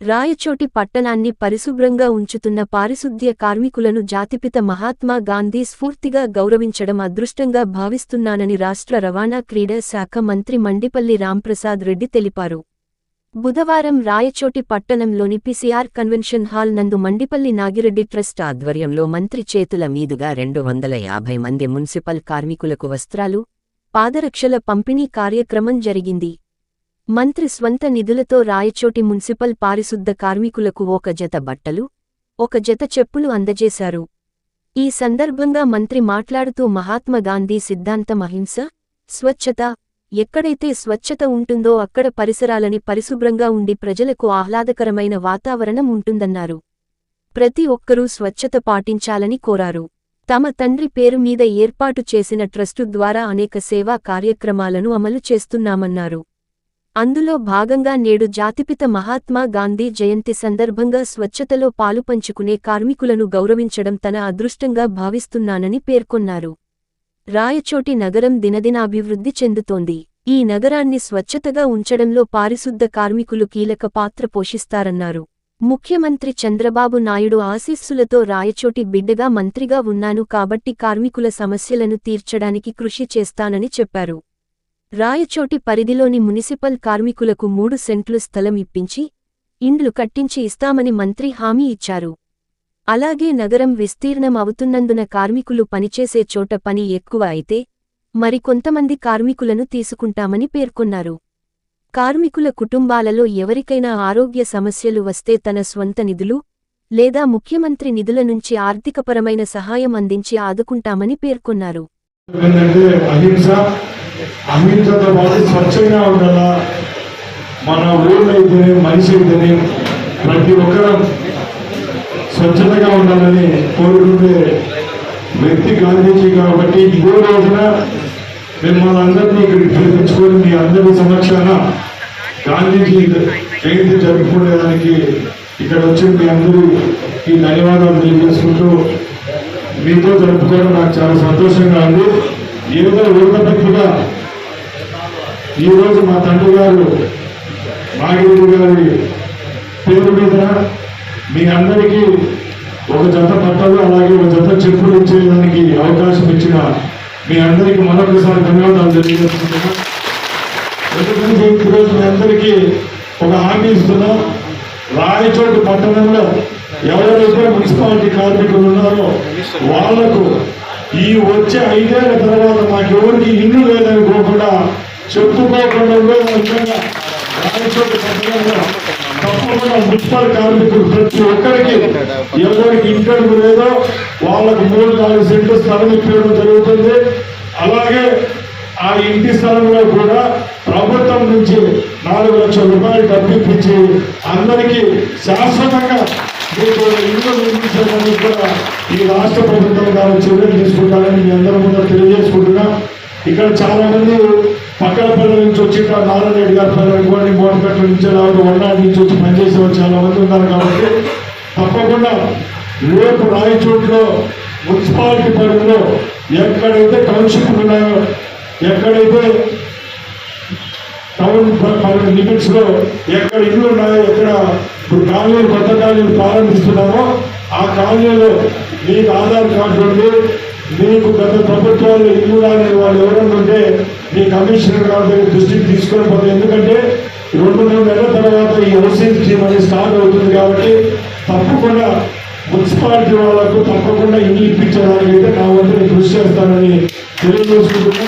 రాయచోటి పట్టణాన్ని పరిశుభ్రంగా ఉంచుతున్న పారిశుద్ధ్య కార్మికులను జాతిపిత మహాత్మా గాంధీ స్ఫూర్తిగా గౌరవించడం అదృష్టంగా భావిస్తున్నానని రాష్ట్ర రవాణా క్రీడా శాఖ మంత్రి మండిపల్లి రాంప్రసాద్ రెడ్డి తెలిపారు. బుధవారం రాయచోటి పట్టణంలోని పిసిఆర్ కన్వెన్షన్ హాల్ నందు మండిపల్లి నాగిరెడ్డి ట్రస్ట్ ఆధ్వర్యంలో మంత్రి చేతుల మీదుగా రెండు వందల యాభై మంది మున్సిపల్ కార్మికులకు వస్త్రాలు పాదరక్షల పంపిణీ కార్యక్రమం జరిగింది. మంత్రి స్వంత నిధులతో రాయచోటి మున్సిపల్ పారిశుద్ధ కార్మికులకు ఒక జత బట్టలు ఒక జత చెప్పులు అందజేశారు. ఈ సందర్భంగా మంత్రి మాట్లాడుతూ మహాత్మాగాంధీ సిద్ధాంతం అహింస స్వచ్ఛత ఎక్కడైతే స్వచ్ఛత ఉంటుందో అక్కడ పరిసరాలని పరిశుభ్రంగా ఉండి ప్రజలకు ఆహ్లాదకరమైన వాతావరణం ఉంటుందన్నారు. ప్రతి ఒక్కరూ స్వచ్ఛత పాటించాలని కోరారు. తమ తండ్రి పేరు మీద ఏర్పాటు చేసిన ట్రస్టు ద్వారా అనేక సేవా కార్యక్రమాలను అమలు చేస్తున్నామన్నారు. అందులో భాగంగా నేడు జాతిపిత మహాత్మా గాంధీ జయంతి సందర్భంగా స్వచ్ఛతలో పాలుపంచుకునే కార్మికులను గౌరవించడం తన అదృష్టంగా భావిస్తున్నానని పేర్కొన్నారు. రాయచోటి నగరం దినదినాభివృద్ధి చెందుతోంది. ఈ నగరాన్ని స్వచ్ఛతగా ఉంచడంలో పారిశుద్ధ కార్మికులు కీలక పాత్ర పోషిస్తారన్నారు. ముఖ్యమంత్రి చంద్రబాబు నాయుడు ఆశీస్సులతో రాయచోటి బిడ్డగా మంత్రిగా ఉన్నాను కాబట్టి కార్మికుల సమస్యలను తీర్చడానికి కృషి చేస్తానని చెప్పారు. రాయచోటి పరిధిలోని మునిసిపల్ కార్మికులకు మూడు సెంట్లు స్థలం ఇప్పించి ఇండ్లు కట్టించి ఇస్తామని మంత్రి హామీ ఇచ్చారు. అలాగే నగరం విస్తీర్ణం అవుతున్నందున కార్మికులు పనిచేసే చోట పని ఎక్కువ అయితే మరికొంతమంది కార్మికులను తీసుకుంటామని పేర్కొన్నారు. కార్మికుల కుటుంబాలలో ఎవరికైనా ఆరోగ్య సమస్యలు వస్తే తన స్వంత నిధులు లేదా ముఖ్యమంత్రి నిధుల నుంచి ఆర్థికపరమైన సహాయం అందించి ఆదుకుంటామని పేర్కొన్నారు. మన ఊళ్ళో మనిషి ప్రతి ఒక్కరం స్వచ్ఛతగా ఉండాలని కోరుకునే వ్యక్తి గాంధీజీ కాబట్టి ఇదే రోజున మిమ్మల్ని అందరినీ ఇక్కడికి పిలిపించుకొని మీ అందరి సమక్షాన గాంధీజీ జయంతి జరుపుకునేదానికి ఇక్కడ వచ్చి మీ అందరికీ ధన్యవాదాలు తెలియజేసుకుంటూ మీతో జరుపుకోవడం నాకు చాలా సంతోషంగా ఉంది. ఏదో ఊరపెట్టుగా ఈరోజు మా తండ్రి గారు మాగిరి గారి పేరు మీద మీ అందరికీ ఒక జత పట్టాలు అలాగే ఒక జత చెప్పులు ఇచ్చేదానికి అవకాశం ఇచ్చిన మీ అందరికీ మరొకసారి ధన్యవాదాలు తెలియజేస్తున్నాను ఎందుకంటే ఈరోజు మీ అందరికీ ఒక హామీ ఇస్తున్నా. రాయచోటి పట్టణంలో ఎవరైతే మున్సిపాలిటీ కార్మికులు ఉన్నారో వాళ్ళకు ఈ వచ్చే ఐదేళ్ళ తర్వాత మాకెవరికి ఇల్లు లేదనుకోకుండా చెప్పుకోకుండా ఉండేది విధంగా రాయచోటి పట్టణంలో. తప్పకుండా మున్సిపల్ కార్మికులు ప్రతి ఒక్కరికి ఎవరికి ఇంటర్వ్యూ లేదో వాళ్ళకు మూడు నాలుగు సెంట్లు స్థలం ఇప్పించడం జరుగుతుంది. అలాగే ఆ ఇంటి స్థలంలో కూడా ప్రభుత్వం నుంచి నాలుగు లక్షల రూపాయలు డబ్బు అందరికీ శాశ్వతంగా మీకు ఇల్లు నిర్మించడానికి కూడా ఈ రాష్ట్ర ప్రభుత్వం గారు చర్యలు తీసుకుంటారని మీ అందరం కూడా తెలియజేసుకుంటున్నా. ఇక్కడ చాలా మంది నుంచి వచ్చి ఇక్కడ నారాయణ రెడ్డి గారి పిల్లలు నుంచి లేకపోతే వడ్డాడి నుంచి వచ్చి పనిచేసే చాలా మంది ఉన్నారు కాబట్టి తప్పకుండా రేపు రాయచోట్లో మున్సిపాలిటీ పరిధిలో ఎక్కడైతే టౌన్షిప్ ఉన్నాయో ఎక్కడైతే టౌన్ లిమిట్స్లో ఎక్కడ ఇల్లు ఉన్నాయో ఎక్కడ ఇప్పుడు కాలనీలు కొత్త కాలనీలు ప్రారంభిస్తున్నామో ఆ కాలనీలో మీకు ఆధార్ కార్డు ఉంది. మీకు గత ప్రభుత్వాలు ఇల్లు రాని వాళ్ళు ఎవరన్నా ఉంటే మీ కమిషనర్ గారి దగ్గర దృష్టికి తీసుకొని పోతే ఎందుకంటే రెండు మూడు నెలల తర్వాత ఈ హౌసింగ్ స్కీమ్ అనేది స్టార్ట్ అవుతుంది కాబట్టి తప్పకుండా మున్సిపాలిటీ వాళ్ళకు తప్పకుండా ఇల్లు ఇప్పించడానికి అయితే నా వంతు కృషి చేస్తానని తెలియజేసుకుంటున్నా.